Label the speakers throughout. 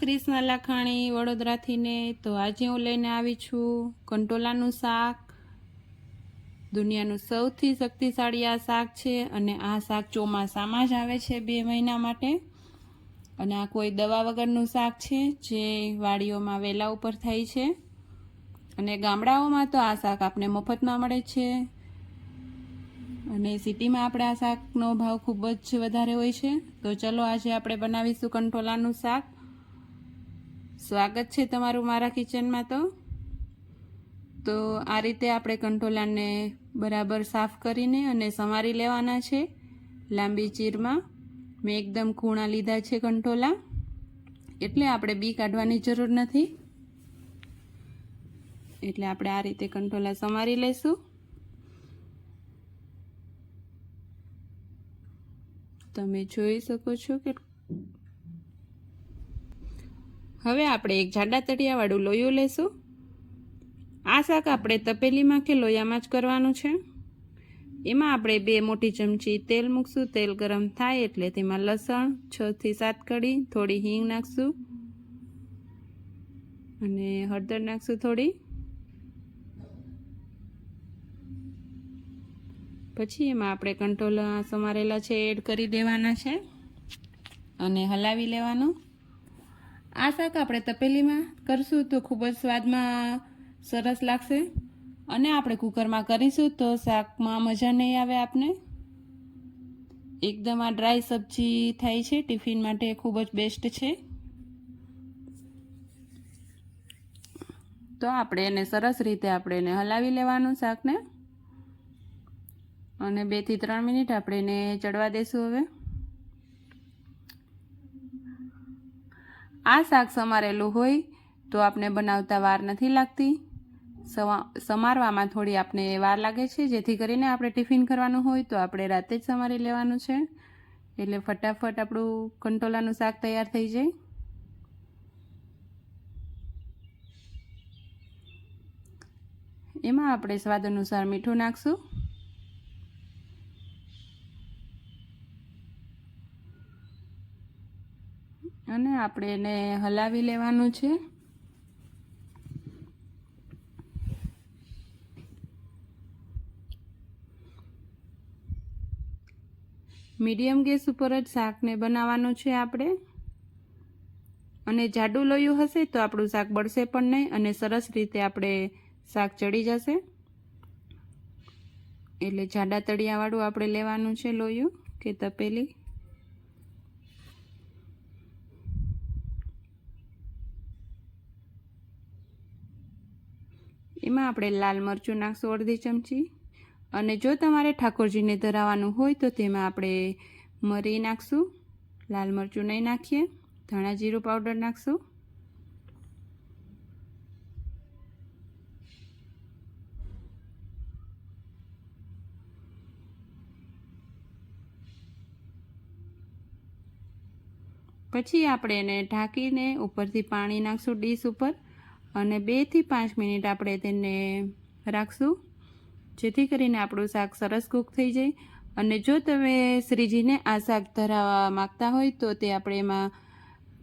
Speaker 1: ક્રિષ્ના લાખાણી વડોદરાથી ને તો આજે હું લઈને આવી છું કંટોલાનું શાક. દુનિયાનું સૌથી શક્તિશાળી આ શાક છે અને આ શાક ચોમાસામાં જ આવે છે બે મહિના માટે. અને આ કોઈ દવા વગરનું શાક છે જે વાડીઓમાં વેલા ઉપર થાય છે. અને ગામડાઓમાં તો આ શાક આપને મફતમાં મળે છે. અને સિટીમાં આપણે આ શાકનો ભાવ ખૂબ જ વધારે હોય છે. તો ચલો આજે આપણે બનાવીશું કંટોલાનું શાક. સ્વાગત છે તમારું મારા કિચનમાં તો. તો આ રીતે આપણે કંટોલાને બરાબર સાફ કરીને અને સમારી લેવાના છે લાંબી ચીરમાં. મેં એકદમ ખૂણા લીધા છે કંટોલા. એટલે આપણે બી કાઢવાની જરૂર નથી. એટલે આપણે આ રીતે કંટોલા સમારી લઈશું. તમે જોઈ શકો છો કે હવે આપણે એક જાડા તળિયાવાળું લોયું લેશું. આ શાક આપણે તપેલીમાં કે લોયામાં જ કરવાનું છે. એમાં આપણે બે મોટી ચમચી તેલ મૂકશું. તેલ ગરમ થાય એટલે તેમાં લસણ છથી સાત કડી થોડી હિંગ નાખશું. અને હળદર નાખશું થોડી. પછી એમાં આપણે કંટોલા સમારેલા છે, એડ કરી દેવાના છે. અને હલાવી લેવાનું. આ શાક આપણે તપેલીમાં કરશું તો ખૂબ જ સ્વાદમાં સરસ લાગશે. અને આપણે કુકરમાં કરીશું તો શાકમાં મજા નહીં આવે આપને. એકદમ આ ડ્રાય સબ્જી થાય છે, ટિફિન માટે ખૂબ જ બેસ્ટ છે. તો આપણે એને સરસ રીતે આપણે એને હલાવી લેવાનું શાકને. અને બેથી ત્રણ મિનિટ આપણે એને ચડવા દઈશું હવે. આ શાક સમારેલું હોય તો આપણે બનાવતા વાર નથી લાગતી. સમારવામાં થોડી આપણે વાર લાગે છે, જેથી કરીને આપણે ટિફિન કરવાનું હોય તો આપણે રાતે જ સમારી લેવાનું છે. એટલે ફટાફટ આપણું કંટોલાનું શાક તૈયાર થઈ જાય. એમાં આપણે સ્વાદ અનુસાર મીઠું નાખશું. અને આપણે એને હલાવી લેવાનું છે. મીડિયમ ગેસ ઉપર જ શાકને બનાવવાનું છે આપણે. અને જાડું લોયું હશે તો આપણું શાક બળશે પણ નહીં અને સરસ રીતે આપણે શાક ચડી જશે. એટલે જાડા તળિયાવાળું આપણે લેવાનું છે લોયું કે તપેલી. એમાં આપણે લાલ મરચું નાખશું અડધી ચમચી. અને જો તમારે ઠાકોરજીને ધરાવવાનું હોય તો તેમાં આપણે મરી નાખશું, લાલ મરચું નહીં નાખીએ, ધાણા જીરું પાવડર નાખશું. પછી આપણે એને ઢાંકીને ઉપરથી પાણી નાખશું ડીશ ઉપર. અને બેથી પાંચ મિનિટ આપણે તેને રાખશું. જેથી કરીને આપણું શાક સરસ કૂક થઈ જાય. અને જો તમે શ્રીજીને આ શાક ધરાવવા માગતા હોય તો તે આપણે એમાં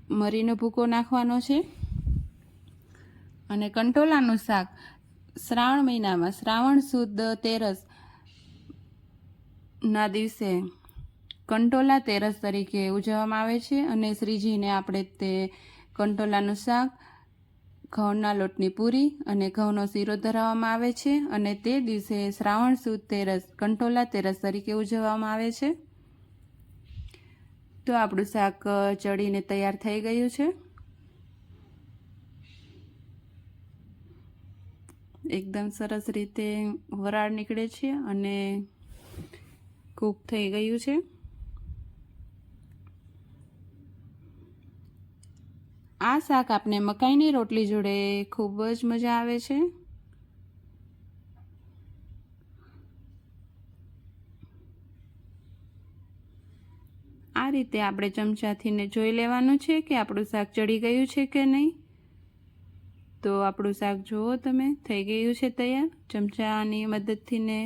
Speaker 1: મરીનો ભૂકો નાખવાનો છે. અને કંટોલાનું શાક શ્રાવણ મહિનામાં, શ્રાવણ સુદ તેરસ ના દિવસે કંટોલા તેરસ તરીકે ઉજવવામાં આવે છે. અને શ્રીજીને આપણે તે કંટોલાનું શાક ઘઉંના લોટની પૂરી અને ઘઉંનો શીરો ધરાવવામાં આવે છે અને તે દિવસે શ્રાવણ સુદ તેરસ કંટોલા તેરસ તરીકે ઉજવવામાં આવે છે. તો આપણું શાક ચડીને તૈયાર થઈ ગયું છે. એકદમ સરસ રીતે વરાળ નીકળે છે અને કૂક થઈ ગયું છે. આ શાક આપને મકાઈની રોટલી જોડે ખૂબ જ મજા આવે છે. આ રીતે આપણે ચમચાથીને જોઈ લેવાનું છે કે આપણું શાક ચડી ગયું છે કે નહીં. તો આપણું શાક જુઓ તમે, થઈ ગયું છે તૈયાર. ચમચાની મદદથી ને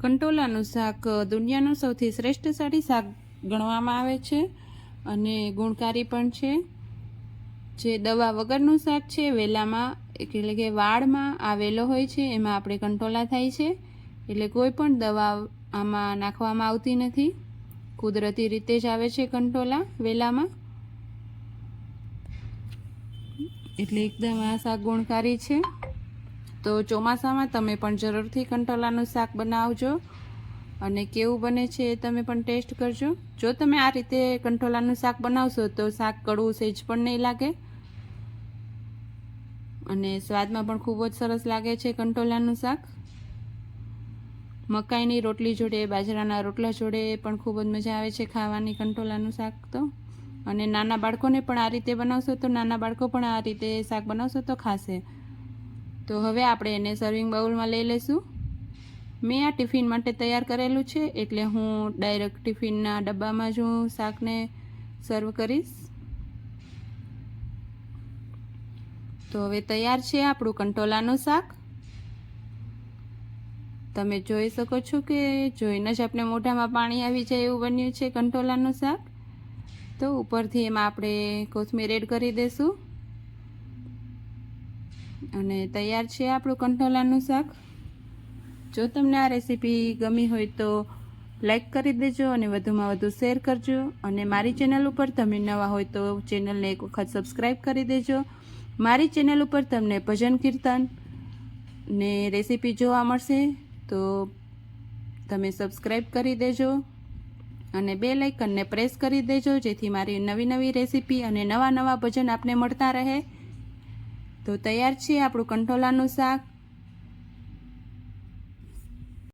Speaker 1: કંટોલાનું શાક દુનિયાનું સૌથી શ્રેષ્ઠ સાડી શાક ગણવામાં આવે છે અને ગુણકારી પણ છે. જે દવા વગરનું શાક છે, વેલામાં એટલે કે વાળમાં આવેલો હોય છે, એમાં આપણે કંટોલા થાય છે. એટલે કોઈ પણ દવા આમાં નાખવામાં આવતી નથી. કુદરતી રીતે જ આવે છે કંટોલા વેલામાં. એટલે એકદમ આ શાક ગુણકારી છે. તો ચોમાસામાં તમે પણ જરૂરથી કંટોલાનું શાક બનાવજો. અને કેવું બને છે એ તમે પણ ટેસ્ટ કરજો. જો તમે આ રીતે કંઠોલાનું શાક બનાવશો તો શાક કડવું સેજ પણ નહીં લાગે. અને સ્વાદમાં પણ ખૂબ જ સરસ લાગે છે કંઠોલાનું શાક. મકાઈની રોટલી જોડે, બાજરાના રોટલા જોડે પણ ખૂબ જ મજા આવે છે ખાવાની કંઠોલાનું શાક તો. અને નાના બાળકોને પણ આ રીતે બનાવશો તો નાના બાળકો પણ આ રીતે શાક બનાવશો તો ખાશે. તો હવે આપણે એને સર્વિંગ બાઉલમાં લઈ લઈશું. મેં આ ટિફિન માટે તૈયાર કરેલું છે, એટલે હું ડાયરેક્ટ ટિફિનના ડબ્બામાં જ હું શાકને સર્વ કરીશ. તો હવે તૈયાર છે આપણું કંટોલાનું શાક. તમે જોઈ શકો છો કે જોઈને જ આપણે મોઢામાં પાણી આવી જાય એવું બન્યું છે કંટોલાનું શાક. તો ઉપરથી એમાં આપણે કોથમીર એડ કરી દઈશું અને તૈયાર છે આપણું કંટોલાનું શાક. જો તમને આ રેસીપી ગમી હોય તો લાઈક કરી દેજો અને વધુમાં વધુ શેર કરજો. અને મારી ચેનલ ઉપર તમે નવા હોય તો ચેનલને એક વખત સબસ્ક્રાઈબ કરી દેજો. મારી ચેનલ ઉપર તમને ભજન કીર્તન ને રેસીપી જોવા મળશે તો તમે સબસ્ક્રાઈબ કરી દેજો. અને બે લાઇકનને પ્રેસ કરી દેજો, જેથી મારી નવી નવી રેસીપી અને નવા નવા ભજન આપને મળતા રહે. તો તૈયાર છે આપણું કંઠોલાનું શાક.